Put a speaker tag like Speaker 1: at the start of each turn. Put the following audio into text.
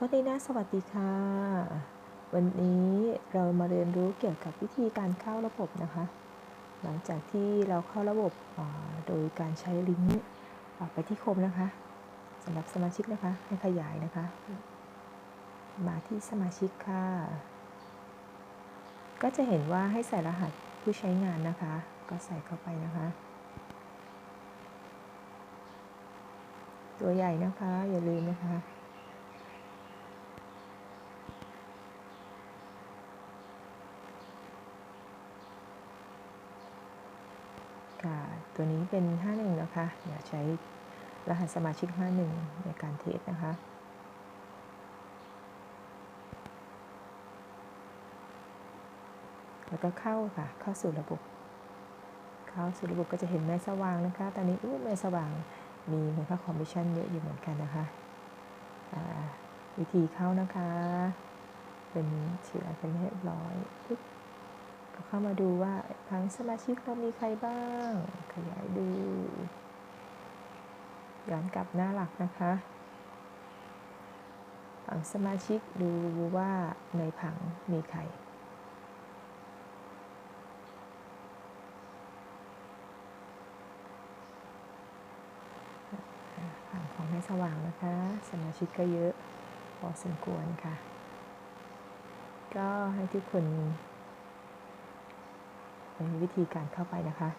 Speaker 1: ก็ดีนะสวัสดีค่ะ วันนี้เรามาเรียนรู้เกี่ยวกับวิธีการเข้าระบบนะคะ หลังจากที่เราเข้าระบบโดยการใช้ลิงก์ไปที่โคมนะคะสำหรับสมาชิกนะคะให้ขยายนะคะ มาที่สมาชิกค่ะ ก็จะเห็นว่าให้ใส่รหัสผู้ใช้งานนะคะ ก็ใส่เข้าไปนะคะ ตัวใหญ่นะคะอย่าลืมนะคะ ค่ะ ตัวนี้เป็น 51 นะคะอย่าใช้รหัสสมาชิก 51 ในการเทสนะคะแล้วก็เข้าค่ะ เข้าสู่ระบบ เข้าสู่ระบบก็จะเห็นแม่สว่างนะคะ ตอนนี้อู้แม่สว่าง มีมูลค่าคอมมิชชั่นเยอะอยู่เหมือนกันนะคะ วิธีเข้านะคะ เป็นเชื่อเป็นเรียบร้อยปึ๊บ เข้ามาดูว่าทั้งสมาชิกเรามีใครบ้าง ขยายดู ย้อนกลับหน้าหลักนะคะผังสมาชิกดูว่าในผังมีใครผังของแม่สว่างนะคะ สมาชิกก็เยอะพอสมควรค่ะ ก็ให้ทุกคน วิธีการเข้าไปนะคะ